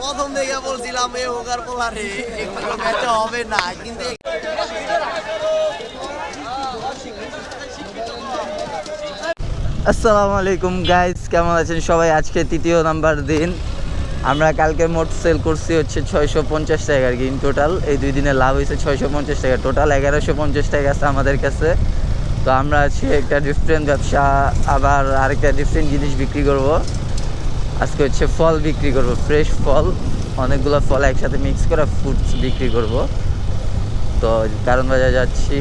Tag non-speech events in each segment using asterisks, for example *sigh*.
প্রথম থেকে বলছিলাম, এ হোকার পোলারে ম্যাচে হবে না। কিন্তু আসসালামু আলাইকুম গাইস কেমন আছেন সবাই? আজকে তৃতীয় নাম্বার দিন। আমরা কালকে মোট সেল করছি হচ্ছে ছয়শো পঞ্চাশ টাকার ইন টোটাল এই দুই দিনে লাভ হয়েছে ছয়শো পঞ্চাশ টাকা। টোটাল এগারোশো পঞ্চাশ টাকা আছে আমাদের কাছে। তো আমরা আছি একটা ডিফারেন্ট ব্যবসা, আবার আরেকটা ডিফারেন্ট জিনিস বিক্রি করব। আজকে হচ্ছে ফল বিক্রি করব ফ্রেশ ফল। অনেকগুলো ফল একসাথে মিক্স করে ফ্রুটস বিক্রি করব। তো কারণ বাজার যাচ্ছি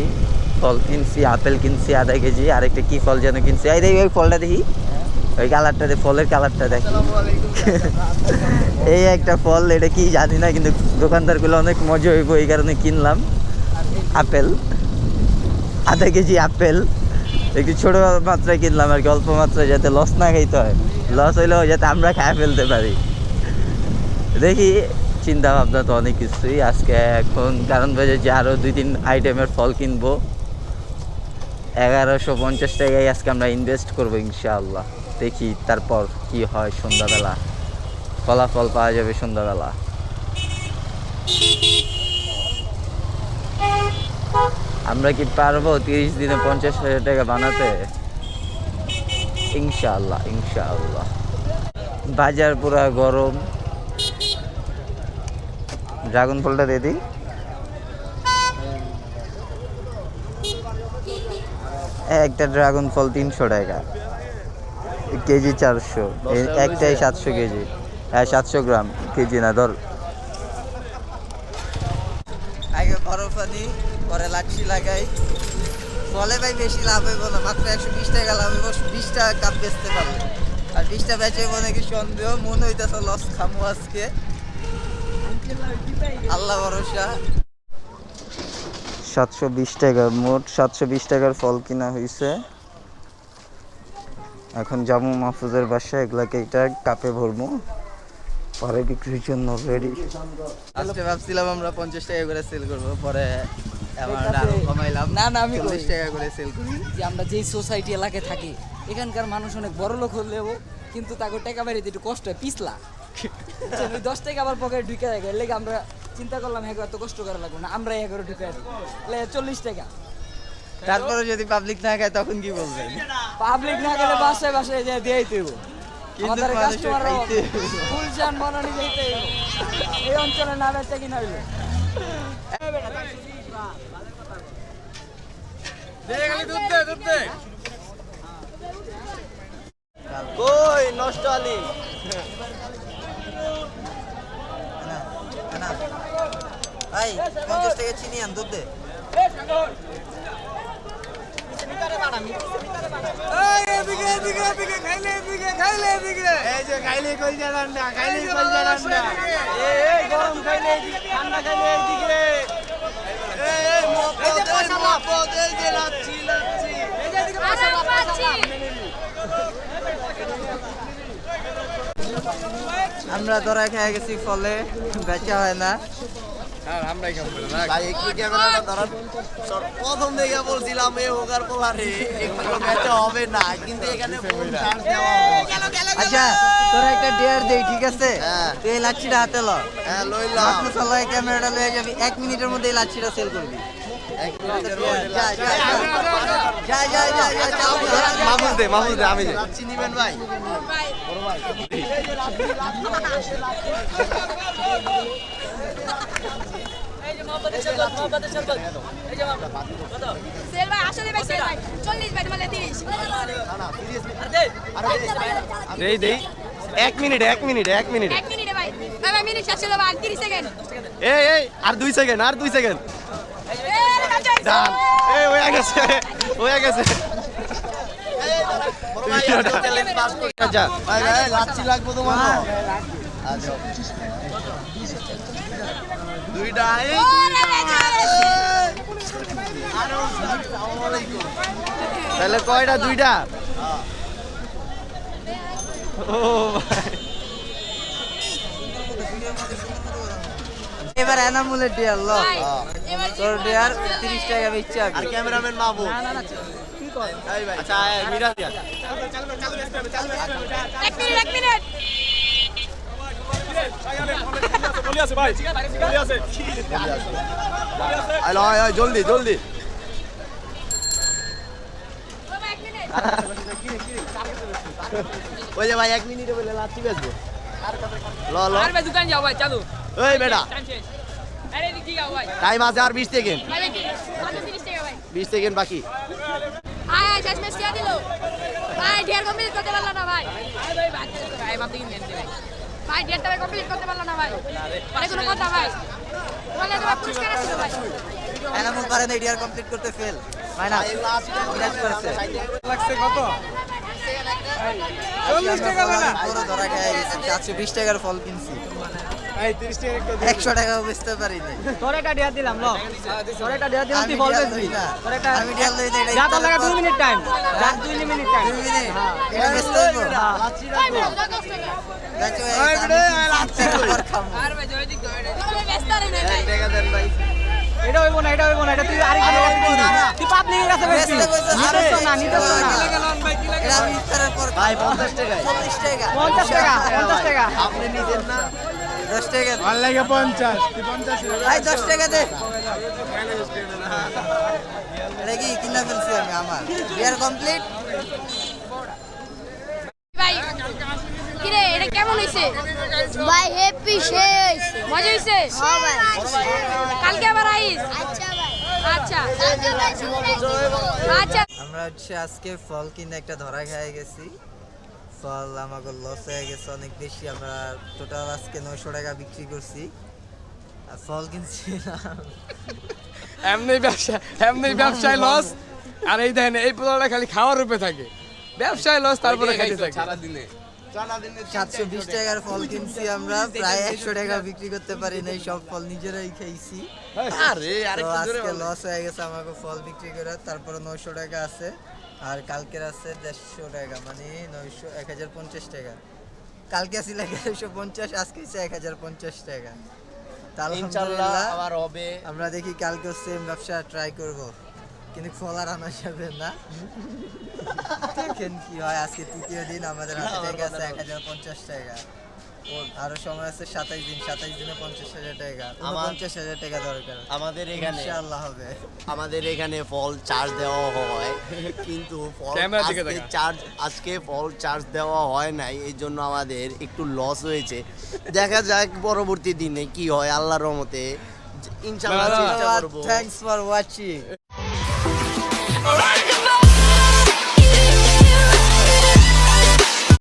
ফল কিনছি আপেল কিনছি আধা কেজি আরেকটা কি ফল যেন কিনছি। এই দেখি ওই ফলটা দেখি। ওই কালারটা দেখি ফলের কালারটা দেখি। *laughs* এই একটা ফল এটা কি জানি না কিন্তু দোকানদারগুলো অনেক মজা হইব এই কারণে কিনলাম। আপেল। আধা কেজি আপেল। একটু ছোট মাত্রায় কিনলাম আর কি অল্প মাত্রায় যাতে লস না খাইতে হয়। লস হইলেও যাতে আমরা খায় ফেলতে পারি। দেখি চিন্তা ভাবনা তো অনেক কিছুই। আজকে এখন কারণ যে আরও দুই তিন আইটেমের ফল কিনবো। এগারোশো পঞ্চাশ টাকায় আজকে আমরা ইনভেস্ট করব ইনশাআল্লাহ। দেখি তারপর কি হয় সন্ধ্যাবেলা। ফলাফল পাওয়া যাবে সন্ধ্যাবেলা। আমরা কি পারব তিরিশ দিনে পঞ্চাশ হাজার টাকা বানাতে? ইনশাআল্লাহ ইনশাআল্লাহ। বাজার পুরা গরম। ড্রাগন ফলটা দিয়ে দিই একটা ড্রাগন ফল তিনশো টাকা। কেজি চারশো। একটাই সাতশো কেজি। হ্যাঁ সাতশো গ্রাম। কেজি না ধর। আগে বরফ আনি পরে লাচ্ছি লাগাই। ফলে ভাই বেশি লাভ হইব না মাত্র একশো বিশ টাকা লাভ হইব বিশ টাকা কাপ বেচতে পারব। আর বিশটা বেচে মনে কি সন্দেহ? মনে হইতেছে লস খামো আজকে। আল্লাহ ভরসা। সাতশো বিশ টাকা মোট সাতশো বিশ টাকার ফল কিনা হয়েছে এখন জামু মাহফুজের বাসায় এগুলাকে এটা কাপে ভরবো। পরে বিক্রির জন্য রেডি আজকে ভাবছিলাম আমরা পঞ্চাশ টাকা করে সেল করব পরে না, না, আমি চল্লিশ টাকা করে সেল করি। যে আমরা যেই সোসাইটি এলাকায় থাকি এখানকার মানুষ অনেক বড় লোক হলেও কিন্তু তাকে টাকা বাড়িতে একটু কষ্ট হয় পিছলা। ওই দশ টাকা আবার পকেটে ঢুকে লেগে আমরা চিন্তা করলাম হ্যাঁ এত কষ্ট করা লাগবে না আমরা এগারো ঢুকে চল্লিশ টাকা। তারপরে যদি পাবলিক না খায় তখন কি বলবেন? পাবলিক না গেলে বাসায় বাসায় দিয়ে দেবো। আমাদের বানানি এই অঞ্চলে না বেচা কিনা হইল। কই নষ্ট আলি ভাই পঞ্চাশ টাকা চিনি আন দুধ দে। আমরা ধরা খেয়ে গেছি ফলে বেচা হয় না। ভাই একটু ক্যামেরাটা ধরার? প্রথম থেকে বলছিলাম এ হোকার পোলারে একটু ম্যাচে হবে না কিন্তু এখানে ফুল চার্জ দেওয়া আচ্ছা তোরা একটা ডেয়ার দেই ঠিক আছে? হ্যাঁ। তুই এই লাচ্ছিটা হাতে ল। হ্যাঁ লইলাম ক্যামেরাটা লয়ে যাবি এক মিনিটের মধ্যে এই লাচ্ছিটা সেল করবি। এক মাহফুজ দে মাহফুজ দে আমি ভাই মানে মিনিট এক মিনিট এক মিনিট। এক মিনিটে ভাই। ভাই মিনিট শেষ হলো ভাই তিরিশ সেকেন্ড। এই এই আর দুই সেকেন্ড আর দুই সেকেন্ড। ডান এই হয়ে গেছে হয়ে গেছে। তাহলে কয়টা? দুইটা? ও ভাই। এবার এনামুলের ডিয়ার ল। ভাই এবার তোর ডিয়ার তিরিশ টাকা বেচছে আর ক্যামেরাম্যান মাহবুব এই ভাই আচ্ছা মিরাজ এক মিনিট এক মিনিট। আলো আয় আয় জলদি জলদি। বাবা এক মিনিট ওই যে ভাই এক মিনিটে বলে লাচ্ছি ল ল। আর দোকান যাও ভাই চালু। ওই বেটা। টাইম ভাই আছে আর বিশ সেকেন্ড ভাই ভাই ভাই বিশ সেকেন্ড বাকি। ভাই ঢের কমপ্লিট করতে পারল না ভাই ভাই ভাই ভাই ভাই ঢেরটা ভাই কমপ্লিট করতে পারল না ভাই আরে কোনো কথা ভাই বলে তোমার পুরস্কার আছে তো ভাই এনামুল পারেন এডিআর কমপ্লিট করতে ফেল মাইনাস মাইনাস করেছে লাগছে কত চল্লিশ টাকা পুরো ধরা খেয়ে গেছি সাতশো বিশ টাকার ফল কিনছি। এই 30 টাকা একটু একশো টাকাও বেচতে পারি নাই। তোর একটা ডিয়া দিলাম লো। তোর একটা ডিয়া দিলাম তুই বল ডিয়াল বেচবি। লই না। তোর একটা আমি ডিয়াল লই না, যা তোর লাগা পর। দুই মিনিট টাইম যা দুই মিনিট টাইম মিনিট। এটা বেচতে হইব। টাকা এই সামনে খাব। আর ভাই জয় দিক ভাই টাকা দেন ভাই। এটা হইব না এটা হইব না এটা তুই আরেকটা কাছে কিনবি তুই পাবলিকের কাছে বেচবি। বেচতে বসে নিতে আরে, তো না। নিতে না এটা আমি ইফতারের পর ভাই 50 টাকায়। চল্লিশ টাকা। পঞ্চাশ টাকা পঞ্চাশ টাকা। আপনি নিজের না। দশ টাকা। ভালো লাগে 50 তুই 50 ভাই দশ টাকা দে। এটা কি কিনা ফেলছি আমি আমার। বিয়ার কমপ্লিট ভাই কিরে এটা কেমন হইছে? ভাই হ্যাপি শেষ। মজা হইছে? হ্যাঁ ভাই। কালকে আবার আইস? আচ্ছা ভাই। আচ্ছা। আচ্ছা আমরা হচ্ছে আজকে ফল কিনে একটা ধরা খেয়ে গেছি। ফল আমাকে লস হয়ে গেছে অনেক বেশি। আমরা টোটাল আজকে নয়শো টাকা বিক্রি করছি। আর ফল কিনছি না এমনি ব্যবসা এমনি ব্যবসায় লস আর এই দেখেন এই পোলাটা খালি খাওয়ার রূপে থাকে। ব্যবসায় লস তারপরে খাইতে থাকে। সারা দিনে সাতশো বিশ টাকার ফল কিনছি আমরা প্রায় একশো টাকা বিক্রি করতে পারি নাই সব ফল নিজেরাই খাইছি। আরে তো আজকে লস হয়ে গেছে আমাকে ফল বিক্রি করে তারপরে নয়শো টাকা আছে। আর কালকের আছে দেড়শো টাকা মানে নয়শো এক হাজার পঞ্চাশ টাকা। কালকে ছিল এগারোশো পঞ্চাশ আজকে হচ্ছে এক হাজার পঞ্চাশ টাকা। ইনশাআল্লাহ আবার হবে। আমরা দেখি কালকে সেম ব্যবসা ট্রাই করব। কিন্তু ফল আর আনা যাবে না। *laughs* দেখেন কি হয় আজকে তৃতীয় দিন আমাদের হাতে এক হাজার পঞ্চাশ টাকা। আরও সময় আছে সাতাইশ দিন সাতাইশ দিনে পঞ্চাশ হাজার টাকা। পঞ্চাশ হাজার টাকা দরকার। আমাদের এখানে ইনশাআল্লাহ হবে। আমাদের এখানে ফল চার্জ দেওয়া হয় কিন্তু ফল আজকে। চার্জ আজকে ফল চার্জ দেওয়া হয় নাই এই জন্য আমাদের একটু লস হয়েছে। দেখা যাক পরবর্তী দিনে কি হয় আল্লাহর রহমতে। ইনশাআল্লাহ থ্যাংকস ফর ওয়াচিং